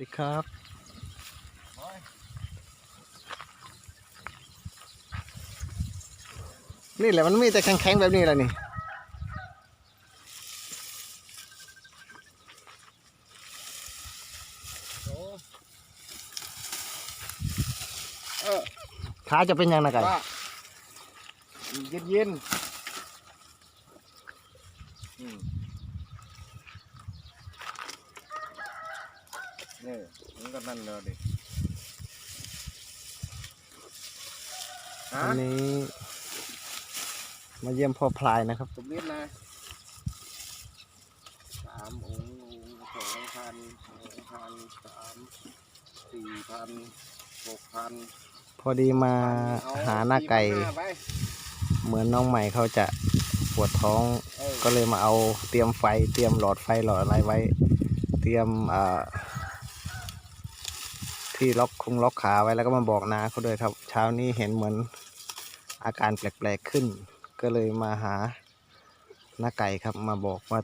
ดีครับ นี่แหละมันมีแต่แข็งๆแบบนี้แหละนี่ขาจะเป็นยังไงก่ว่าเย็นเย็นอืม นี่มันก็นั่นเลยดิฮะวันนี้ มาเยี่ยมพ่อพลายนะครับ สมนิดนะสามองค์องค์สองพันสองพันสามสี่พันหกพันพอดีมาเอหาหน้าไก่ สี่พันห้าไปเหมือนน้องใหม่เขาจะปวดท้อง เออ ก็เลยมาเอาเตรียมไฟ เตรียมหลอดไฟหลอดอะไรไว้ เตรียมอ่า ที่ล็อกคงล็อกขาไว้แล้วก็มาบอกนาเขาด้วยครับ เช้านี้เห็นเหมือนอาการแปลกๆขึ้น ก็เลยมาหาหน้าไก่ครับมาบอกว่า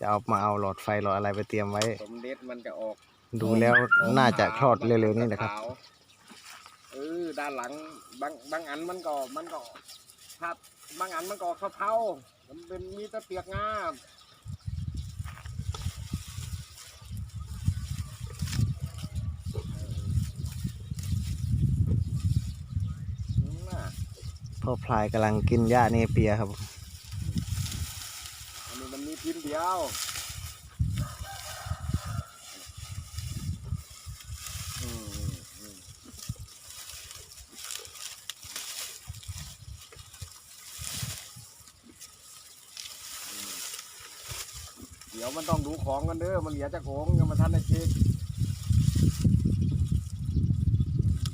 จะเอามาเอาหลอดไฟหลอดอะไรไปเตรียมไว้ สมเด็จมันจะออกดูแล้วน่าจะคลอดเร็วๆนี้แหละครับขาวเออด้านหลังบางบางอันมันก็มันก็ถ้าบางอันมันก็เทาๆมันเป็นมีแตะเปียกงามนั่นน่ะ พ่อพลายกำลังกินหญ้าเนเปียครับ อันนี้มันมีพิมพ์เดียวเดี๋ยวมันต้องดูของกันเด้อ มันเหลือจากขงยังมาทันได้เช็ค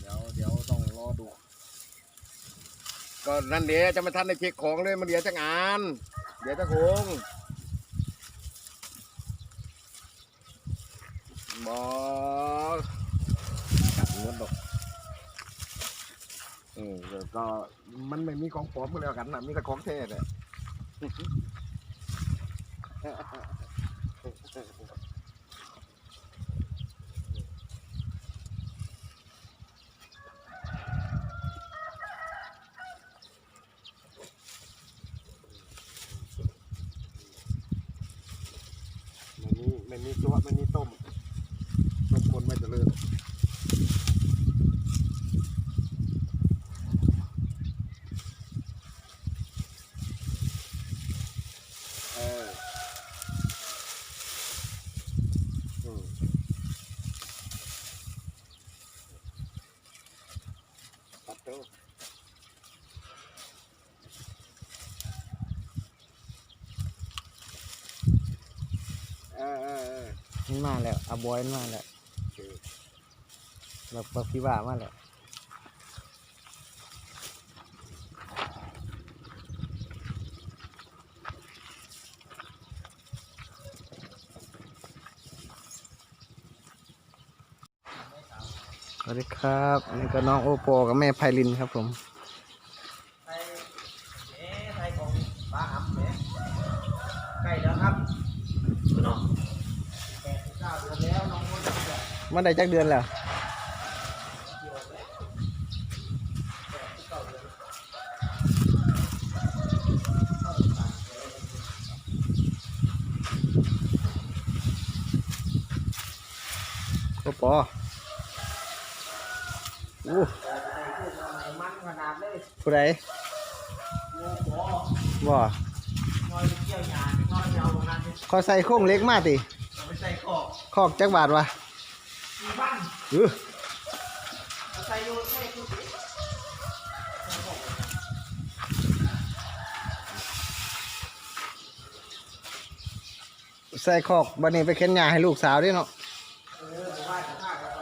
เดี๋ยวเดี๋ยวต้องรอดู ก็นั่นเดี๋ยวจะมาทันได้เช็คของเลยมันเหลือจากงาน เดี๋ยวจากของบอกกัดเงินดอกเออเดี๋ยวก็มันไม่มีของปลอมก็แล้วกันนะมีแต่ของแท้เลย มันมีมันมีตัวมันมีต้มคนไม่เจริญเอออืมปัดตู้ เออเออเออมันมาแล้วอาบอยมันมาแล้วเราปพี่ว่ามาแล้วสวัสดีครับอันนี่ก็น้องโอปอกับแม่ไพลินครับผม ไทยเอ๊ะไทยของป้าอับเนี่ยใกล้แล้วครับเนาะแปดสิบเก้าเดือนแล้วน้องมดจะแปด มาได้จักเดือนแล้วสิบเก้าเดือนโอปออู้แต่ในพูดมาใหม่มันขนาดเลยผู้ใดโอ้โหบ่น้อยเกี่ยวหยาน้อยเอางานไปขอใส่โค้งเล็กมาติเอาไปใส่กรอกคอกจักบาทวะมี บ้านอือใส่โยนใส่กุฏิใส่คอกบันนี้ไปเข็นหญ้าให้ลูกสาวด้วยเนาะเออผมว่าจะพากันไป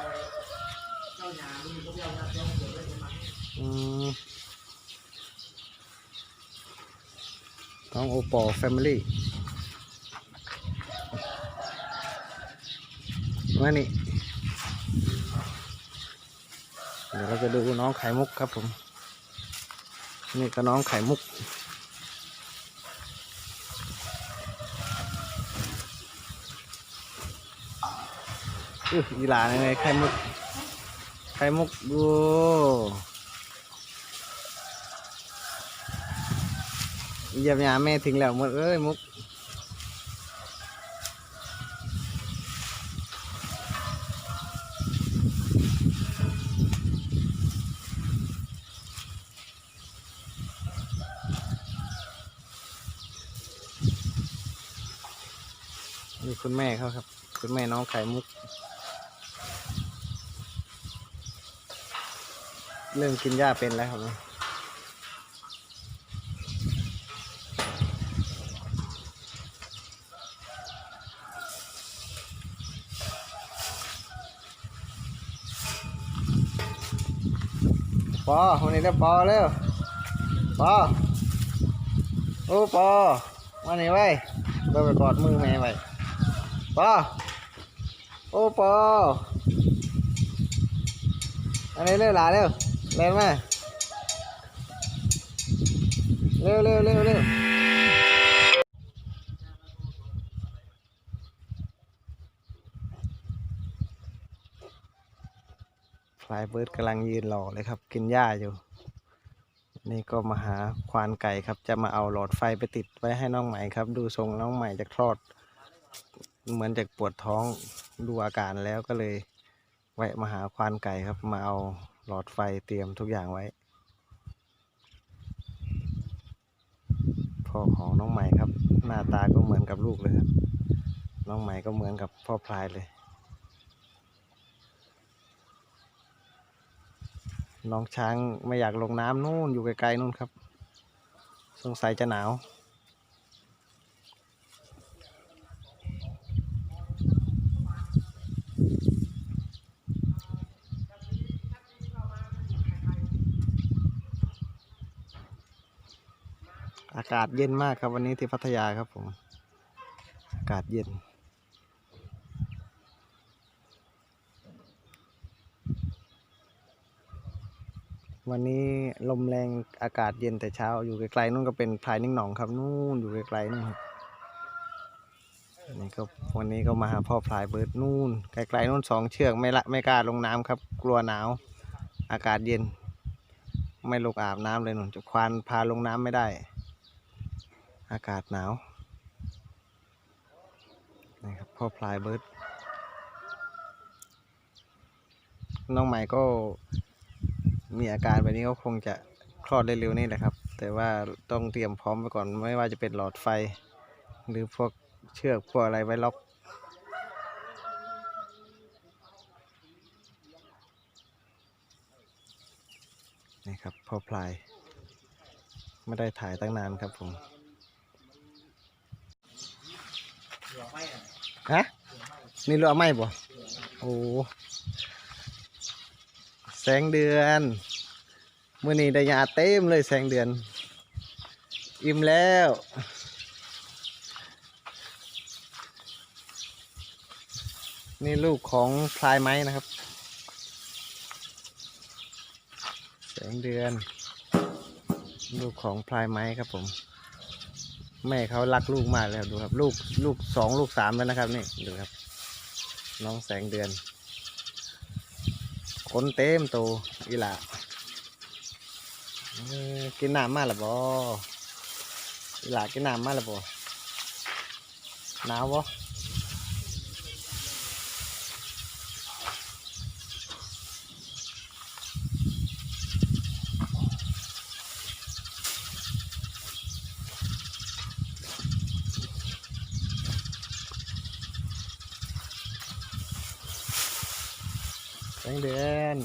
เจ้าหยามีก็เจ้าหน้าเจ้าเกิดอะไรมาอืมน้องโอปอแฟมิลี่มานี่ เดี๋ยวเราจะดูน้องไข่มุกครับผม นี่ก็น้องไข่มุก อื้ออีหลาเลยไข่มุก ไข่มุกดูเยียบหยาแม่ทิ้งแล้วหมดเอ้ยมุก คุณแม่เขาครับ คุณแม่น้องไข่มุก เริ่มกินหญ้าเป็นแล้วครับปอวันนี้ได้ปอเร็วปอโอ้ปอมาหนไว้เดินไปกอดมือแม่ไว้ ปอโอ้ปออันนี้เร็วหลาเร็วเร็วมเร็วเร็วเร็วเร็วฟลายเบิร์ดกำลังยืนรอเลยครับ กินหญ้าอยู่ นี่ก็มาหาควานไก่ครับ จะมาเอาหลอดไฟไปติดไว้ให้น้องใหม่ครับ ดูทรงน้องใหม่จะคลอด เหมือนจะปวดท้องดูอาการแล้วก็เลยแวะมาหาควานไก่ครับ มาเอาหลอดไฟเตรียมทุกอย่างไว้ พ่อของน้องใหม่ครับ หน้าตาก็เหมือนกับลูกเลยครับ น้องใหม่ก็เหมือนกับพ่อพลายเลย น้องช้างไม่อยากลงน้ำนู่นอยู่ไกลๆนู่นครับ สงสัยจะหนาว อากาศเย็นมากครับวันนี้ที่พัทยาครับผม อากาศเย็น วันนี้ลมแรงอากาศเย็นแต่เช้าอยู่ไกลๆนู่นก็เป็นพายนิ่งหนองครับนู่นอยู่ไกลๆนู่นครับนี่ก็วันนี้ก็มาหาพ่อพลายเบิร์ดนู่นไกลๆนู่นสองเชือกไม่ละไม่กล้าลงน้ำครับ กลัวหนาว อากาศเย็น ไม่ลงอาบน้ำเลยหนุนจะควานพาลงน้ำไม่ได้ อากาศหนาวนี่ครับพ่อพลายเบิร์ดน้องใหม่ก็มีอาการแบบนี้ก็คงจะคลอดได้เร็วนี่แหละครับ แต่ว่าต้องเตรียมพร้อมไปก่อนไม่ว่าจะเป็นหลอดไฟ หรือพวกเชือกพวกอะไรไว้ล็อกนี่ครับพ่อพลาย ไม่ได้ถ่ายตั้งนานครับผม เหลือไม่อะ ฮะนี่เรือไหมบ่โอ้แสงเดือนมื่อนี้ได้ยาเต็มเลยแสงเดือน อิ่มแล้วนี่ลูกของพลายไม้นะครับ แสงเดือน ลูกของพลายไม้ครับผม แม่เขารักลูกมากเลยครับดูครับ ลูกลูกสองลูกสามแล้วนะครับนี่ดูครับ น้องแสงเดือนขนเต็มโตอีหล่ากินน้ำมาหรือบ่อีหล่ากินน้ำมาหรือบ่หนาวบอ แสงเดือน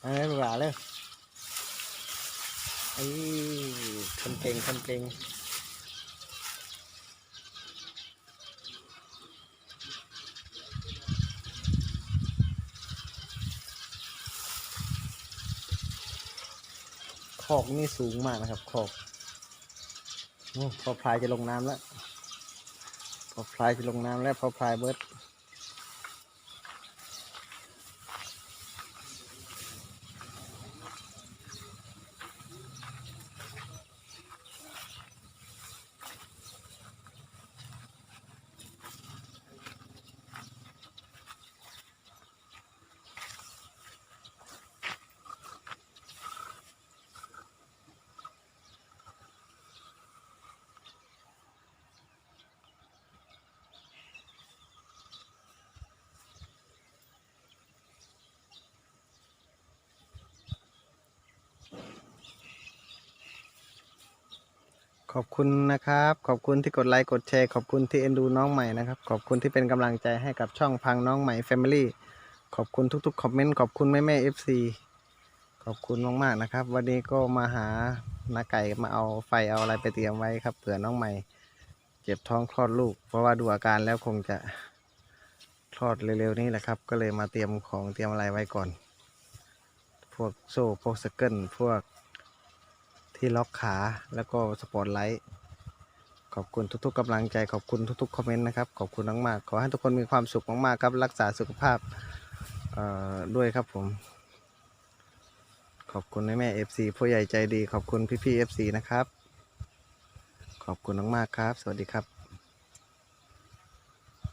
เอะไรลูกหลานเลยไอ้คนเก่งคนเก่งคอกนี่สูงมากนะครับ คอกโอ้พอพลายจะลงน้ำแล้ว พอพลายจะลงน้ำแล้ว พอพลายเบิร์ด ขอบคุณนะครับ ขอบคุณที่กดไลค์กดแชร์ ขอบคุณที่เอ็นดูน้องใหม่นะครับ ขอบคุณที่เป็นกำลังใจให้กับช่องพังน้องใหม่แฟมิลี่ขอบคุณทุกๆคอมเมนต์ขอบคุณแม่แม่เอฟซีขอบคุณมากๆนะครับ วันนี้ก็มาหานาไก่มาเอาไฟเอาอะไรไปเตรียมไว้ครับเผื่อน้องใหม่ เจ็บท้องคลอดลูก เพราะว่าดูอาการแล้วคงจะคลอดเร็วๆนี้แหละครับ ก็เลยมาเตรียมของเตรียมอะไรไว้ก่อน พวกโซ่พวกสเกิลพวก ที่ล็อกขาแล้วก็สปอตไลท์ขอบคุณทุกๆกำลังใจขอบคุณทุกๆคอมเมนต์นะครับขอบคุณมากๆขอให้ทุกคนมีความสุขมากๆครับรักษาสุขภาพด้วยครับผม ขอบคุณแม่เอฟซีผู้ใหญ่ใจดี ขอบคุณพี่ๆเอฟซีนะครับ ขอบคุณมากๆครับ สวัสดีครับ